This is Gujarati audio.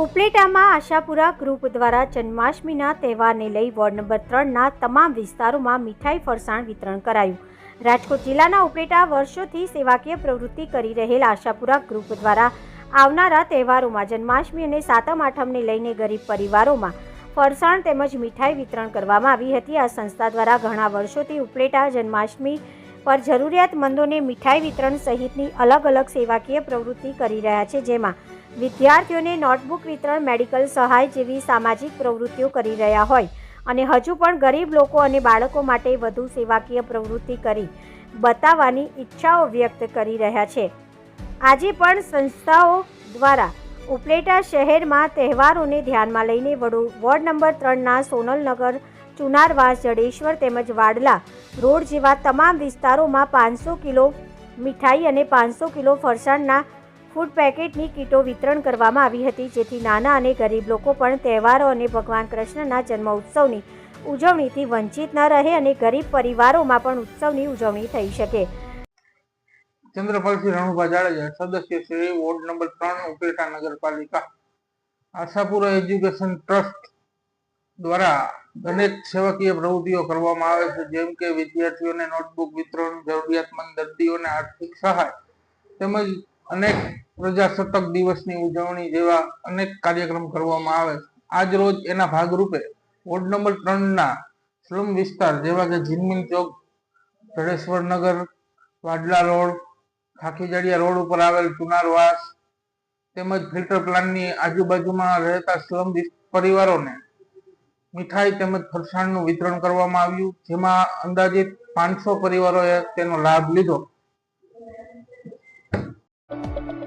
ઉપલેટામાં આશાપુરા ગ્રુપ દ્વારા જન્માષ્ટમીના તહેવારને લઈ વોર્ડ નંબર ત્રણના તમામ વિસ્તારોમાં મીઠાઈ ફરસાણ વિતરણ કરાયું. રાજકોટ જિલ્લાના ઉપલેટા વર્ષોથી સેવાકીય પ્રવૃત્તિ કરી રહેલ આશાપુરા ગ્રુપ દ્વારા આવનારા તહેવારોમાં જન્માષ્ટમી અને સાતમ આઠમને લઈને ગરીબ પરિવારોમાં ફરસાણ તેમજ મીઠાઈ વિતરણ કરવામાં આવી હતી. આ સંસ્થા દ્વારા ઘણા વર્ષોથી ઉપલેટા જન્માષ્ટમી પર જરૂરિયાતમંદોને મીઠાઈ વિતરણ સહિતની અલગ અલગ સેવાકીય પ્રવૃત્તિ કરી રહ્યા છે, જેમાં વિદ્યાર્થીઓને નોટબુક વિતરણ, મેડિકલ સહાય જેવી સામાજિક પ્રવૃત્તિઓ કરી રહ્યા હોય અને હજુ પણ ગરીબ લોકો અને બાળકો માટે વધુ સેવાકીય પ્રવૃત્તિ કરી બતાવવાની ઈચ્છાઓ વ્યક્ત કરી રહ્યા છે. આજે પણ સંસ્થાઓ દ્વારા ઉપલેટા શહેરમાં તહેવારોને ધ્યાનમાં લઈને વડો, વોર્ડ નંબર ત્રણના સોનલનગર, ચુનારવાસ, જડેશ્વર તેમજ વાડલા રોડ જેવા તમામ વિસ્તારોમાં પાંચસો કિલો મીઠાઈ અને પાંચસો કિલો ફરસાણના ફૂડ પેકેટની કીટો વિતરણ કરવામાં આવી હતી, જેથી નાના અને ગરીબ લોકો પણ તહેવારો અને ભગવાન કૃષ્ણના જન્મ ઉત્સવની ઉજવણીથી વંચિત ન રહે અને ગરીબ પરિવારોમાં પણ ઉત્સવની ઉજવણી થઈ શકે. ચંદ્રપાલસિંહ રણુભા જાડેજા સદસ્ય શ્રી વોર્ડ નંબર ત્રણ, ઉપલેટા નગરપાલિકા. આશાપુરા એજ્યુકેશન ટ્રસ્ટ દ્વારા અનેક સેવાકીય પ્રવૃત્તિઓ કરવામાં આવે છે, જેમ કે વિદ્યાર્થીઓને નોટબુક વિતરણ, જરૂરિયાતમંદ દર્દીઓને આર્થિક સહાય તેમજ અનેક પ્રજાસત્તાક દિવસની ઉજવણી જેવા અનેક કાર્યક્રમ કરવામાં આવે. આજ રોજ એના ભાગરૂપે વોર્ડ નંબર ત્રણના સ્લમ વિસ્તાર જેવા કે જીનમિન ચોક જડેશ્વર નગર, વાડલા રોડ, ખાખીજડિયા રોડ ઉપર આવેલ ચુનારવાસ તેમજ ફિલ્ટર પ્લાન્ટની આજુબાજુમાં રહેતા સ્લમ પરિવારોને મીઠાઈ તેમજ ફરસાણનું વિતરણ કરવામાં આવ્યું, જેમાં અંદાજિત પાંચસો પરિવારોએ તેનો લાભ લીધો. Thank you